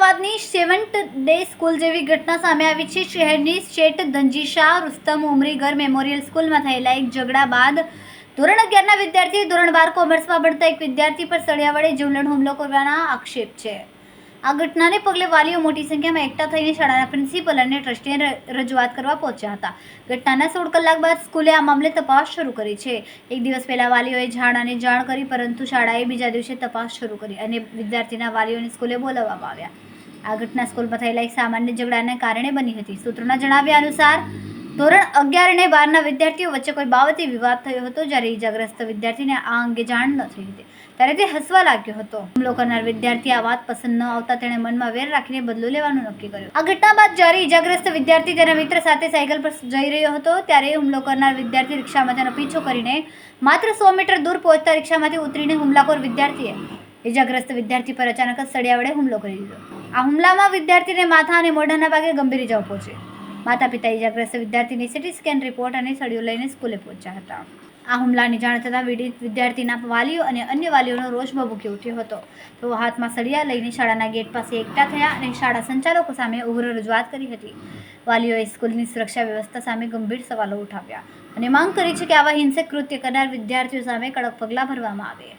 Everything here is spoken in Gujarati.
અમદાવાદની સેવન્થ ડે સ્કૂલ જેવી ઘટના સામે આવી છે. શહેરની શેઠ ધનજીશા રુસ્તમ ઉમરી ઘર મેમોરિયલ સ્કૂલમાં થયેલા એક ઝઘડા બાદ ધોરણ અગિયારના વિદ્યાર્થી ધોરણ બાર કોમર્સમાં ભણતા એક વિદ્યાર્થી પર સળિયા વડે જીવલેણ હુમલો કરવાના આક્ષેપ છે. આ ઘટનાને પગલે વાલીઓ મોટી સંખ્યામાં એકઠા થઈને શાળાના પ્રિન્સિપલ અને ટ્રસ્ટીને રજૂઆત કરવા પહોંચ્યા હતા. ઘટનાના સોળ કલાક બાદ સ્કૂલે આ મામલે તપાસ શરૂ કરી છે. એક દિવસ પહેલા વાલીઓએ જાણાને જાણ કરી, પરંતુ શાળાએ બીજા દિવસે તપાસ શરૂ કરી અને વિદ્યાર્થીના વાલીઓને સ્કૂલે બોલાવવામાં આવ્યા. આ ઘટના સ્કૂલમાં થયેલા એક સામાન્ય ઝઘડાને કારણે બની હતી. સૂત્રોના જણાવ્યા અનુસાર, ધોરણ અગિયાર અને બારના વિદ્યાર્થીઓ વચ્ચે કોઈ બાબતે વિવાદ થયો હતો જ્યારે ઈજાગ્રસ્ત વિદ્યાર્થીને આ અંગે જાણ ન થઈ હતી. ત્યારે તે હસવા લાગ્યો હતો. હુમલો કરનાર વિદ્યાર્થી આ વાત પસંદ ન આવતા તેણે મનમાં વેર રાખીને બદલો લેવાનું નક્કી કર્યું. આ ઘટના બાદ જ્યારે ઈજાગ્રસ્ત વિદ્યાર્થી તેના મિત્ર સાથે સાયકલ પર જઈ રહ્યો હતો, ત્યારે હુમલો કરનાર વિદ્યાર્થી રિક્ષામાં તેનો પીછો કરીને માત્ર સો મીટર દૂર પહોંચતા રિક્ષામાંથી ઉતરીને હુમલાખોર વિદ્યાર્થીએ ઈજાગ્રસ્ત વિદ્યાર્થી પર અચાનક જ સળિયા વડે હુમલો કરી દીધો. આ હુમલામાં વિદ્યાર્થીને માથા અને મોઢાના ભાગે ગંભીર ઇજાઓ પહોંચી માતા પિતા ઇજાગ્રસ્ત વિદ્યાર્થીની સિટી સ્કેન રિપોર્ટ અને સળિયો લઈને સ્કૂલે પહોંચ્યા હતા. આ હુમલાની જાણ થતાં પીડિત વિદ્યાર્થીના વાલીઓ અને અન્ય વાલીઓનો રોષ ભભૂકી ઉઠ્યો હતો. તેઓ હાથમાં સળિયા લઈને શાળાના ગેટ પાસે એકઠા થયા અને શાળા સંચાલકો સામે ઉગ્ર રજૂઆત કરી હતી. વાલીઓએ સ્કૂલની સુરક્ષા વ્યવસ્થા સામે ગંભીર સવાલો ઉઠાવ્યા અને માંગ કરી છે કે આવા હિંસક કૃત્ય કરનાર વિદ્યાર્થીઓ સામે કડક પગલાં ભરવામાં આવે.